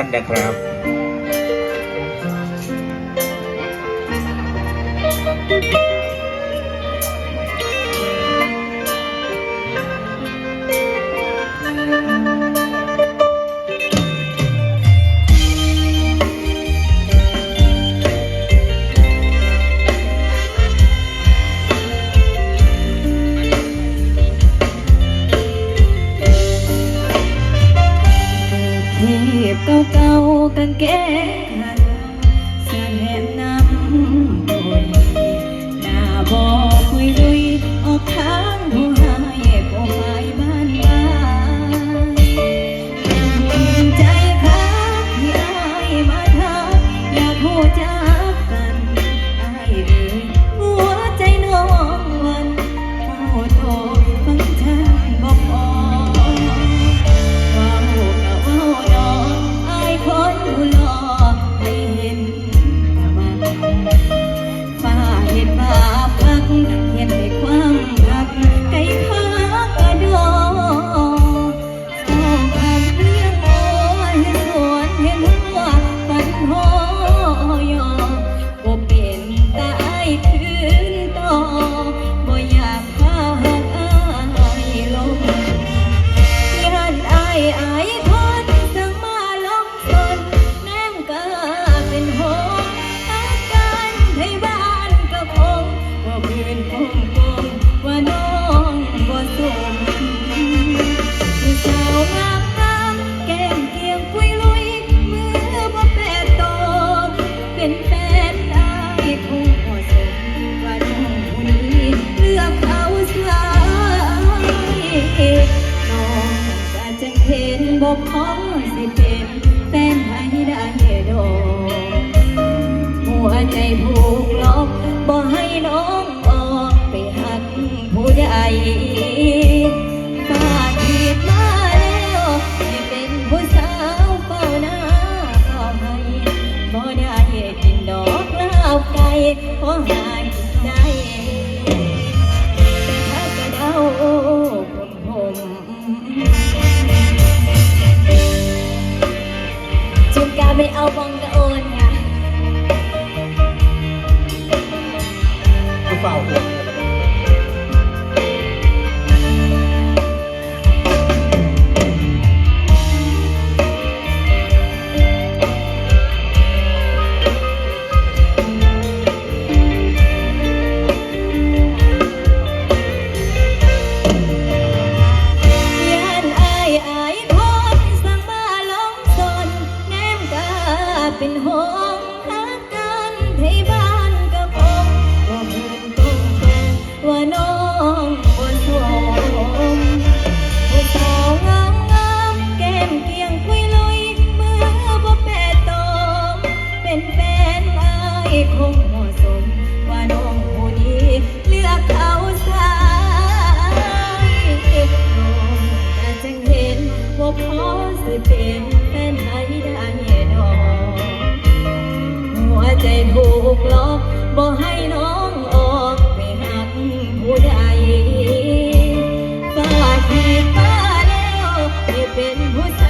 ท่านนะครับเก่าๆกันแก้ขั บอกขอสิเป็นแฟนให้ได้ดอกหัวใจผูกล็อกบ่ให้น้องออกไปหักผู้ใดฝากขีดมาแล้วให้เป็นผู้สาวเฝ้าหน้าเฝ้าให้บ่ได้กินดอกลาวไก่ขอหากินได้ จุด เป็นห่วงหากันให้บ้านกับองว่าเพื่อนตรงตรงว่าน้องบ่สมผู้สาวงามงามแก้มเกียงคุยลุยมือบ่แปดตอมเป็นแฟนอายคงเหมาะสมว่าน้องผู้นี้เลือกเขาสายน้องแต่จังเห็นว่าพอสิเป็น ใจถูกล็อกบ่ให้น้องออกไปหักผู้ใดฝากขีดมาแล้วให้เป็นผู้ชา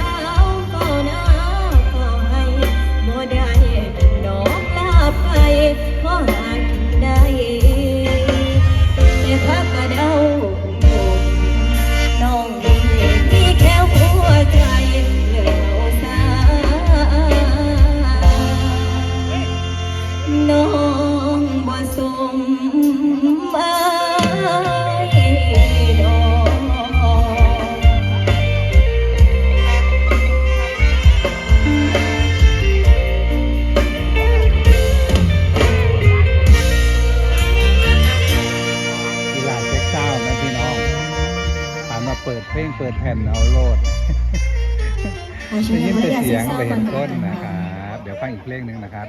มมาเปิดเพลงเปิดแผ่นเอาโลดได้ยินแต่เสียงไปเห็นต้นนะครับ เดี๋ยวฟังอีกเพลงหนึ่งนะครับ